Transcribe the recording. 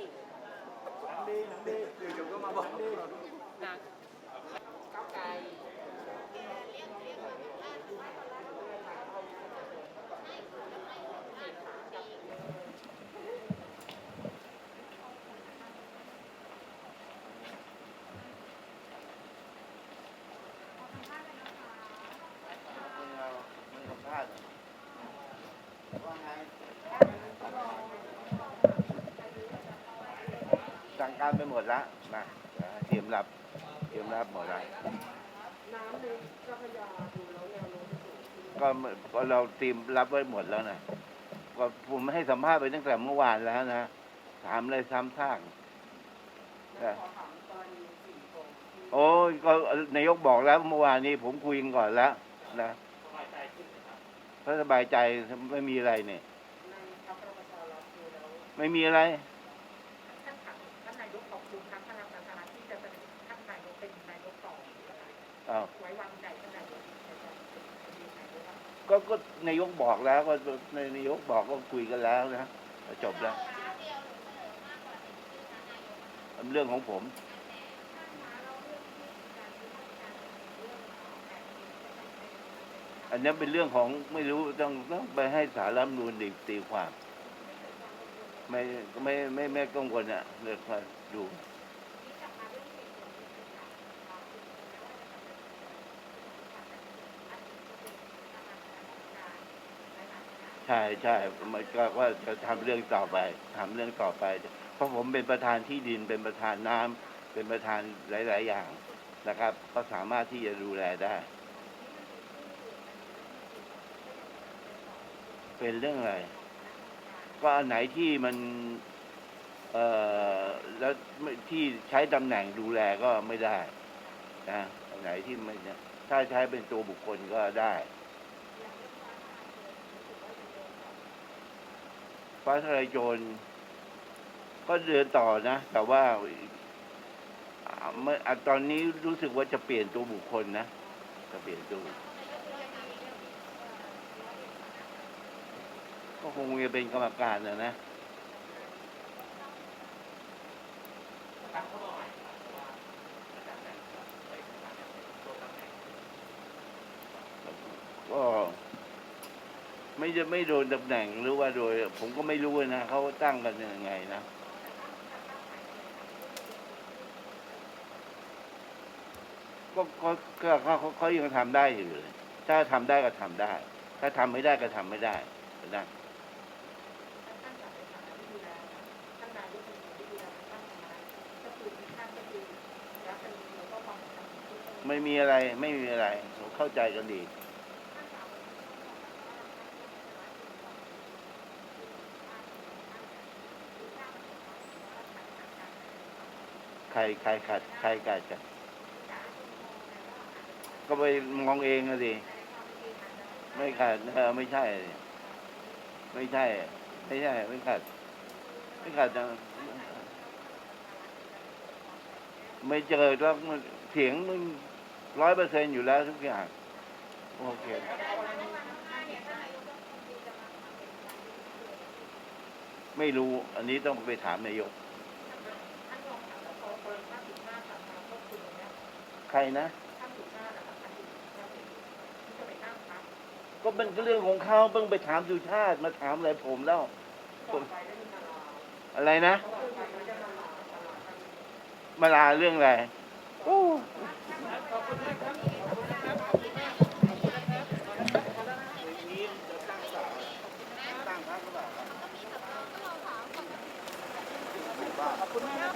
ติหนังดีหนังดีอยู่จบก็มาบอกดีนะก้าวไกลว่าไง รไปหมดแล้วนะเตรียมรับเตรียมรับหมดแล้วน้ำในเจ้าพระยาดูแล้วแนวโน้มจะสูงขึ้นก็ก็เราเตรียมรับไว้หมดแล้วนะก็ผมให้สัมภาษณ์ไปตั้งแต่เมื่อวานแล้วนะถามอะไรซ้ำซากแล้วขอถามกรณีสี่คนที่โอ้ยก็นายกบอกแล้วเมื่อวานนี้ผมคุยกันก่อนแล้วนะเพราะสบายใจไม่มีอะไรเนี่ยในพรรคประชารัฐดูแล้ว ไม่มีอะไร ก็นายกบอกแล้วก็นายกบอกก็คุยกันแล้วนะจบแล้ว เรื่องของผม อันนี้เป็นเรื่องของไม่รู้ต้องต้องไปให้สารรัฐมนูนตีตีความ ไม่ไม่ไม่ไม่กังวลอะเลือกมาดู ใช่ใช่มันก็ว่าจะทำเรื่องต่อไปทำเรื่องต่อไป เพราะผมเป็นประธานที่ดินเป็นประธานน้ำเป็นประธานหลาย ๆ อย่างนะครับ ก็สามารถที่จะดูแลได้ เป็นเรื่องอะไร ก็อันไหนที่มัน เอ่อแล้วที่ใช้ตำแหน่งดูแลก็ไม่ได้นะอันไหนที่ไม่ถ้าใช้เป็นตัวบุคคลก็ได้ ฟ้าทลายโจรก็เดินต่อนะ แต่ว่าเมื่อตอนนี้รู้สึกว่าจะเปลี่ยนตัวบุคคลนะจะเปลี่ยนตัวก็คงจะเป็นกรรมการนะนะ ก็ ไม่จะไม่โดนตำแหน่งหรือว่าโดย ผมก็ไม่รู้นะเขาตั้งกันยังไงนะก็ก็ก็เขาเขาเขายังทำได้อยู่เลย ถ้าทำได้ก็ทำได้ ถ้าทำไม่ได้ก็ทำไม่ได้นะท่านจากในฐานะที่ดูแลท่านนายกเป็นคนที่ดูแลท่านทำอะไรก็คือท่านก็คือรักกันดีแล้วก็ความสัมพันธ์ที่ดีไม่มีอะไรไม่มีอะไรผมเข้าใจกันดี รใครขัดใครกัดกันก็ไปมองเองอะสิไม่ขัดเออไม่ใช่ไม่ใช่ ไม่ใช่ ไม่ขัด ไม่ขัดนะไม่เจอแล้วเสียงมันร้อยเปอร์เซ็นอยู่แล้วทุกอย่าง โอเคไม่รู้ อันนี้ต้องไปถามนายก ใครนะ ก็เป็นเรื่องของเขาเพิ่งไปถามสุชาติมาถามอะไรผมแล้วอะไรนะ มาลาเรื่องอะไรขอบคุณมาก